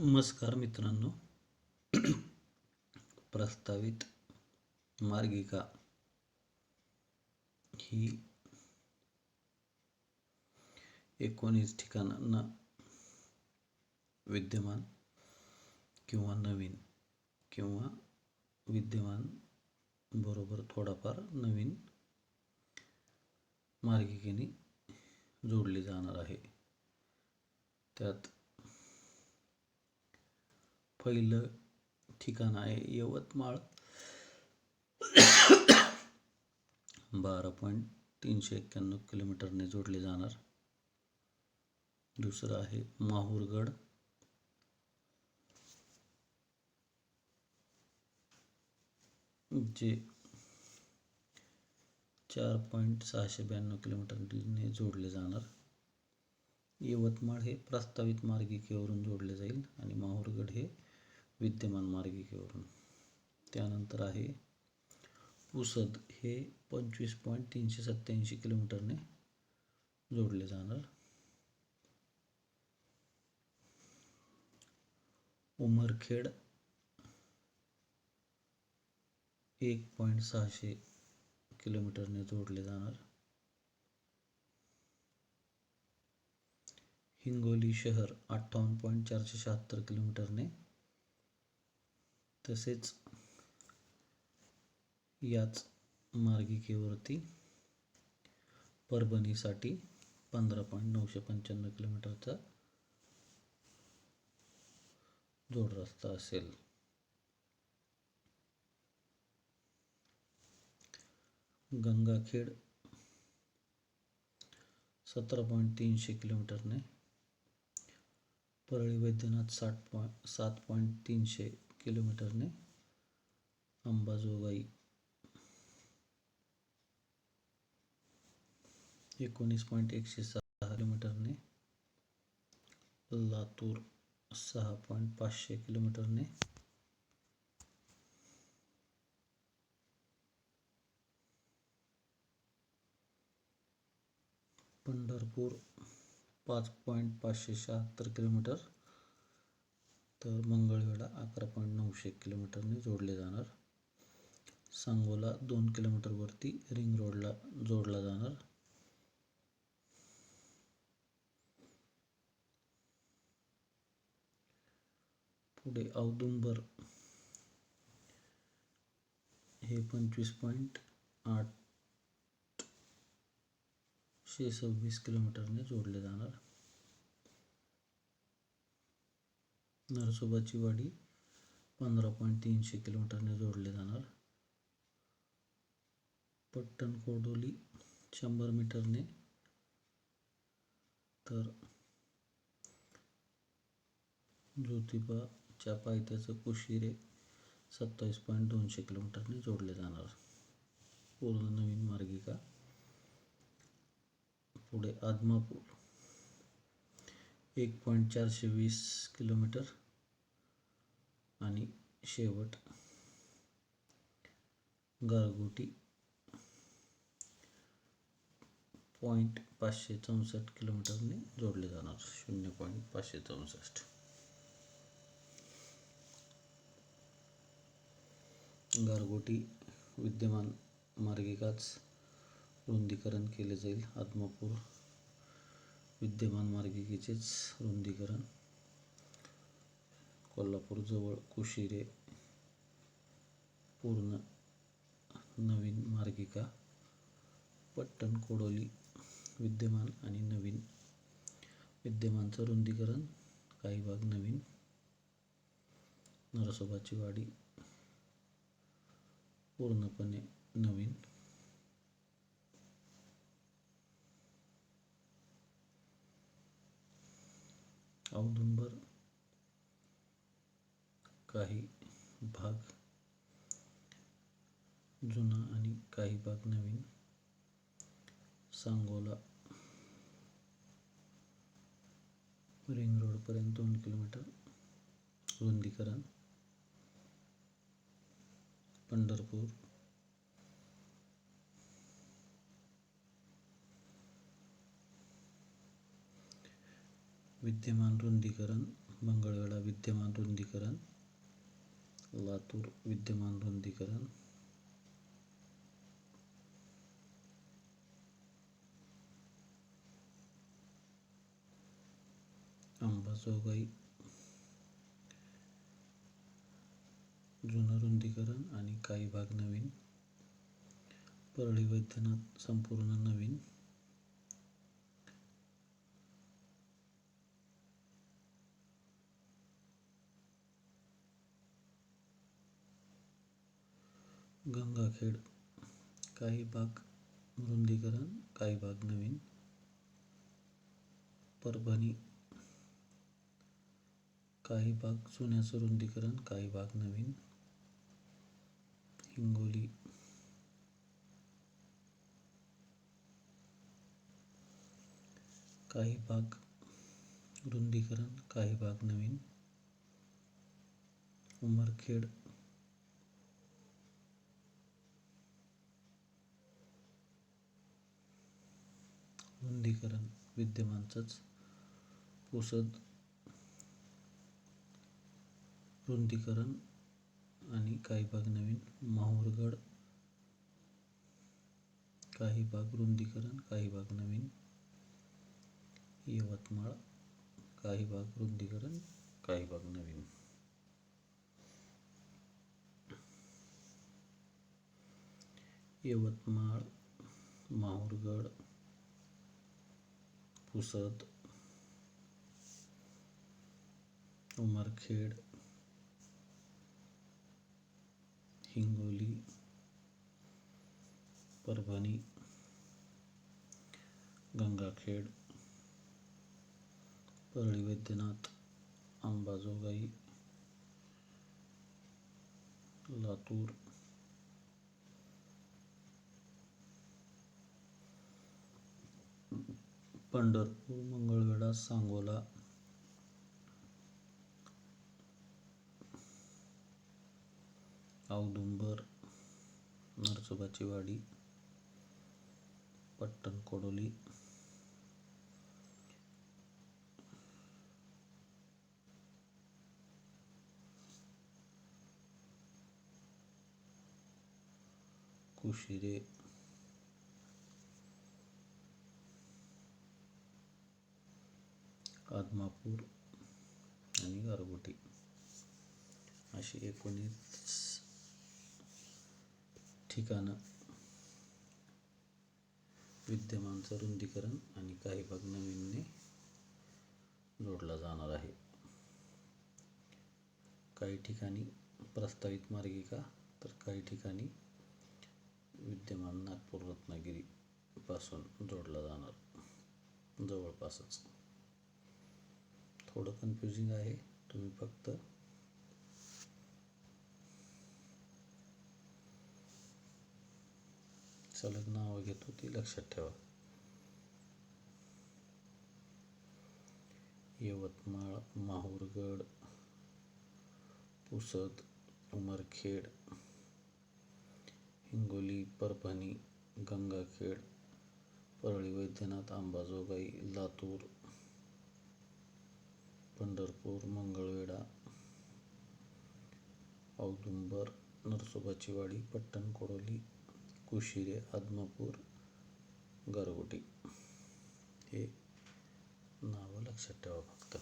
नमस्कार मित्रांनो. प्रस्तावित मार्गिका ही एकोणीस ठिकाणांना विद्यमान किंवा नवीन किंवा विद्यमान बरोबर थोडाफार नवीन मार्गिकेने जोडली जाणार आहे. त्यात पहिलं ठिकाण आहे यवतमाळ. बारा पॉईंट तीनशे एक्क्याण्णव किलोमीटरने जोडले जाणार. दुसरं आहे माहूरगड. जे चार पॉईंट सहाशे ब्याण्णव किलोमीटरने जोडले जाणार. यवतमाळ हे प्रस्तावित मार्गिकेवरून जोडले जाईल आणि माहूरगड हे विद्यमान मार्गिकेवरून. त्यानंतर आहे पुसद. हे पंचवीस पॉईंट तीनशे सत्त्याऐंशी किलोमीटरने जोडले जाणार. उमरखेड एक पॉईंट सहाशे किलोमीटरने जोडले जाणार. हिंगोली शहर अठ्ठावन्न पॉईंट चारशे शहात्तर किलोमीटरने तसेच याच मार्गिकेवरती परभणीसाठी पंधरा पॉईंट नऊशे पंच्याण्णव किलोमीटरचा जोड रस्ता असेल. गंगाखेड सतरा पॉईंट तीनशे किलोमीटरने परळी वैद्यनाथ साठ पॉईंट सात पॉईंट तीनशे किलोमीटरने अंबाजोगाई. एकोणीस पॉईंट एकशे सहा किलोमीटरने लातूर सहा पॉईंट पाचशे किलोमीटरने पंढरपूर पाच पॉईंट पाचशे शहात्तर किलोमीटर तर मंगळवेढा अकरा पॉईंट नऊशे किलोमीटरने जोडले जाणार. सांगोला दोन किलोमीटरवरती रिंग रोडला जोडला जाणार. पुढे औदुंबर हे पंचवीस पॉईंट आठशे सव्वीस किलोमीटरने जोडले जाणार. नरसोबाची वाडी पंधरा पॉईंट तीनशे किलोमीटरने जोडले जाणार. पट्टण कोडोली शंभर मीटरने. तर ज्योतिबाच्या पायथ्याचं कुशिरे सत्तावीस पॉईंट दोनशे किलोमीटरने जोडले जाणार. पूर्ण नवीन मार्गिका पुढे आदमापूर. एक पॉईंट चारशे वीस किलोमीटर आणि शेवट गारगोटी पॉईंट पाचशे चौसष्ट किलोमीटरने जोडले जाणार. शून्य पॉईंट पाचशे चौसष्ट. गारगोटी विद्यमान मार्गिकाच रुंदीकरण केले जाईल. आदमापूर विद्यमान मार्गिकेचेच रुंदीकरण. कोल्हापूरजवळ कुशिरे पूर्ण नवीन मार्गिका. पट्टण कोडोली विद्यमान आणि नवीन. विद्यमानचं रुंदीकरण काही भाग नवीन. नरसोबाची वाडी पूर्णपणे नवीन. औदुंबर काही भाग जुना आणि काही भाग नवीन. सांगोला रिंग रोडपर्यंत दोन किलोमीटर. रुंदीकरण. पंढरपूर. विद्यमान रुंदीकरण मंगळवेढा विद्यमान रुंदीकरण लातूर विद्यमान रुंदीकरण. अंबाजोगाई जुनं रुंदीकरण आणि काही भाग नवीन. परळी वैद्यनाथ संपूर्ण नवीन. गंगाखेड काही भाग रुंदीकरण काही भाग नवीन. परभणी काही भाग जुन्याचं रुंदीकरण काही भाग नवीन. हिंगोली काही भाग रुंदीकरण काही भाग नवीन. उमरखेड रुंदीकरण विद्यमानच पुसद रुंदीकरण आणि काही भाग नवीन माहूरगड काही भाग रुंदीकरण काही भाग नवीन यवतमाळ काही भाग रुंदीकरण काही भाग नवीन. यवतमाळ माहूरगड पुसद उमरखेड हिंगोली. परभणी. गंगाखेड. परळी वैद्यनाथ. अंबाजोगाई. लातूर. पंढरपूर मंगळवेढा सांगोला. औदुंबर नरसोबाची वाडी. पट्टण कोडोली. कुशिरे. आदमापूर आणि गारगोटी अशी एकोणीस ठिकाणं विद्यमानचं रुंदीकरण आणि काही भाग नवीनने जोडला जाणार आहे. काही ठिकाणी प्रस्तावित मार्गिका तर काही ठिकाणी विद्यमान नागपूर रत्नागिरीपासून जोडला जाणार. जवळपासच. थोडं कन्फ्युजिंग आहे. तुम्ही फक्त सलग नावं घेतो ती लक्षात ठेवा. यवतमाळ माहूरगड पुसद उमरखेड हिंगोली परभणी गंगाखेड परळी वैद्यनाथ अंबाजोगाई लातूर पंढरपूर मंगळवेढा औदुंबर नरसोबाची वाडी पट्टण कोडोली कुशिरे आदमापूर गारगोटी हे नावं लक्षात ठेवा फक्त.